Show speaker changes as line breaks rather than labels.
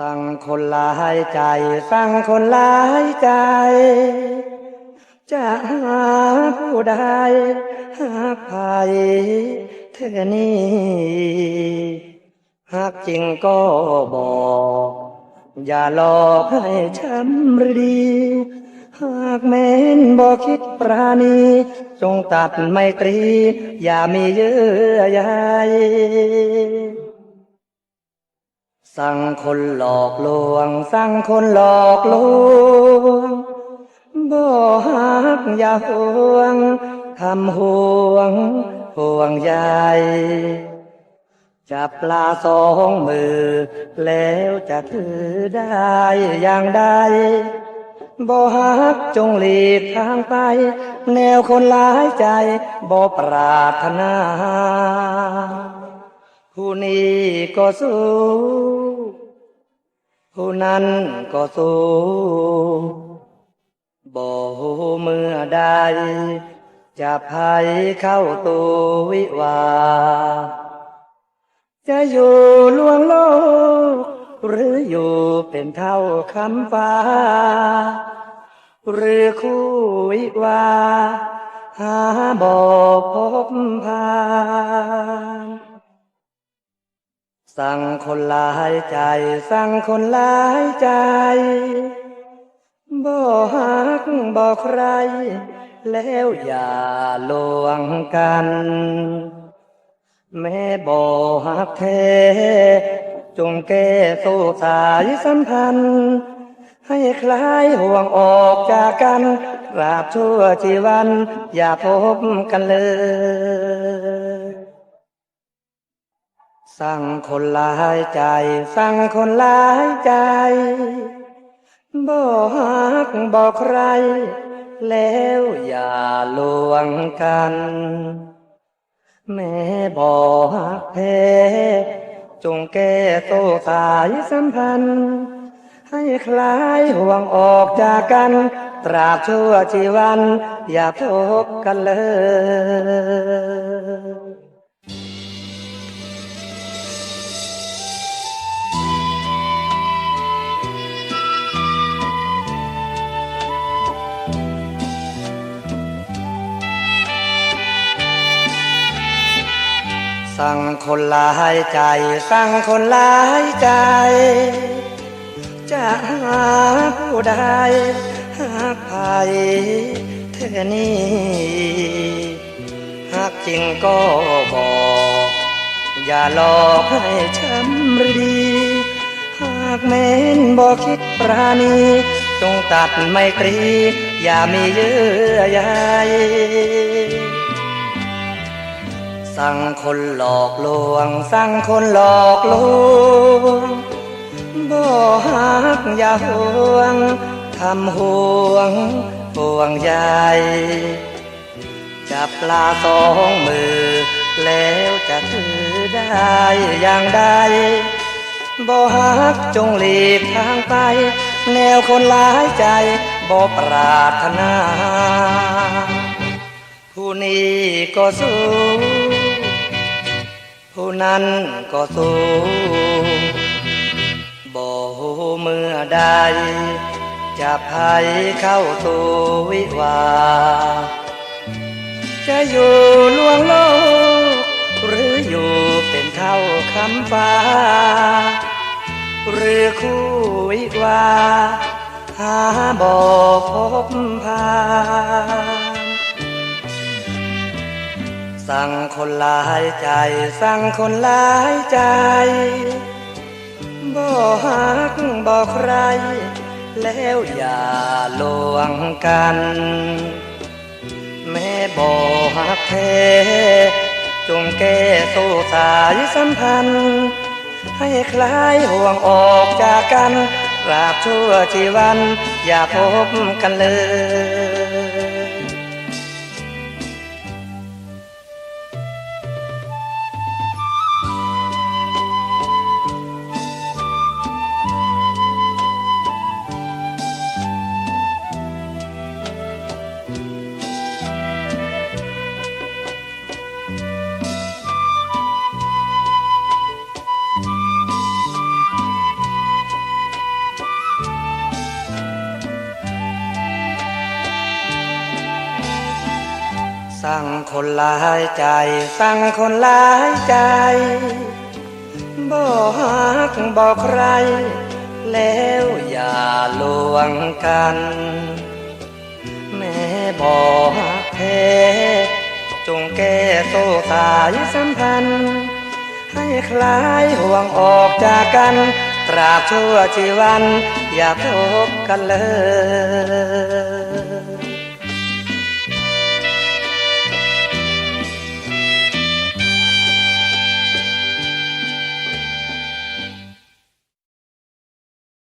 สั่งคนหลายใจ สั่งคนหลายใจ จะหาผู้ใดหากใครเธอนี่หากจริงก็บอก อย่าหลอกให้ช้ำรดีหากแม้นบ่คิดปราณี จงตัดไมตรี อย่ามีเยื่อใย สั่งคนหลอกลวง สั่งคนหลอกลวงบ่ฮักอย่าห่วงทำห่วง ห่วงใยจับปลาสองมือ แล้วจะถือได้อย่างใดบ่ฮักจงหลีกทางไป แนวคนหลายใจบ่ปรารถนาผู้นี้ก็สู้ ผู้นั้นก็สู้บ่ฮู้เมื่อใด จะภัยเข้าตัววิวา จะอยู่ลวงโลก หรืออยู่เป็นเท่าคำฟ้า หรือคู่วิวา หาบ่พบผ่าน สั่งคนหลายใจ สั่งคนหลายใจ บ่ฮักบ่ใคร แล้วอย่าลวงกัน แม่บ่ฮักแท้จงแก้โซ่สายสัมพันธ์ ให้คลายห่วงออกจากกันราบชั่วชีวัน อย่าพบกันเลย สั่งคนหลายใจ สั่งคนหลายใจบ่ฮักบ่ใคร แล้วอย่าลวงกัน แม่บ่ฮักแพ้จงแก้โซ่สายสัมพันธ์ ให้คลายห่วงออกจากกัน ตราบชั่วชีวัน อย่าพบกันเลย สั่งคนหลายใจ สั่งคนหลายใจ จะหาผู้ใดหากใครเธอนี่หากจริงก็บอก อย่าหลอกให้ช้ำรี หากแม้นบ่คิดปราณี จงตัดไมตรี อย่ามีเยื่อใย สั่งคนหลอกลวง สั่งคนหลอกลวงบ่ฮักอย่าห่วงทำห่วงห่วงใยจับปลาสองมือ แล้วจะถือได้อย่างใดบ่ฮักจงหลีกทางไป แนวคนหลายใจบ่ปรารถนาผู้นี้ก็สู้ ผู้นั้นก็สู้บ่เมื่อใด จะภัยเข้าสู่วิวา จะอยู่ลวงโลก หรืออยู่เป็นเท่าคำฟ้า หรือคู่วิวา หาบ่พบผ่า สั่งคนหลายใจ สั่งคนหลายใจ บ่ฮักบ่ใคร แล้วอย่าลวงกัน แม่บ่ฮักแท้จงแก้โซ่สายสัมพันธ์ ให้คลายห่วงออกจากกันราบชั่วชีวัน อย่าพบกันเลย สั่งคนหลายใจ สั่งคนหลายใจบ่ฮักบ่ใคร แล้วอย่าลวงกัน แม่บ่ฮักแท้จงแก้โซ่สายสัมพันธ์ ให้คลายห่วงออกจากกัน ตราบชั่วชีวัน อย่าพบกันเลย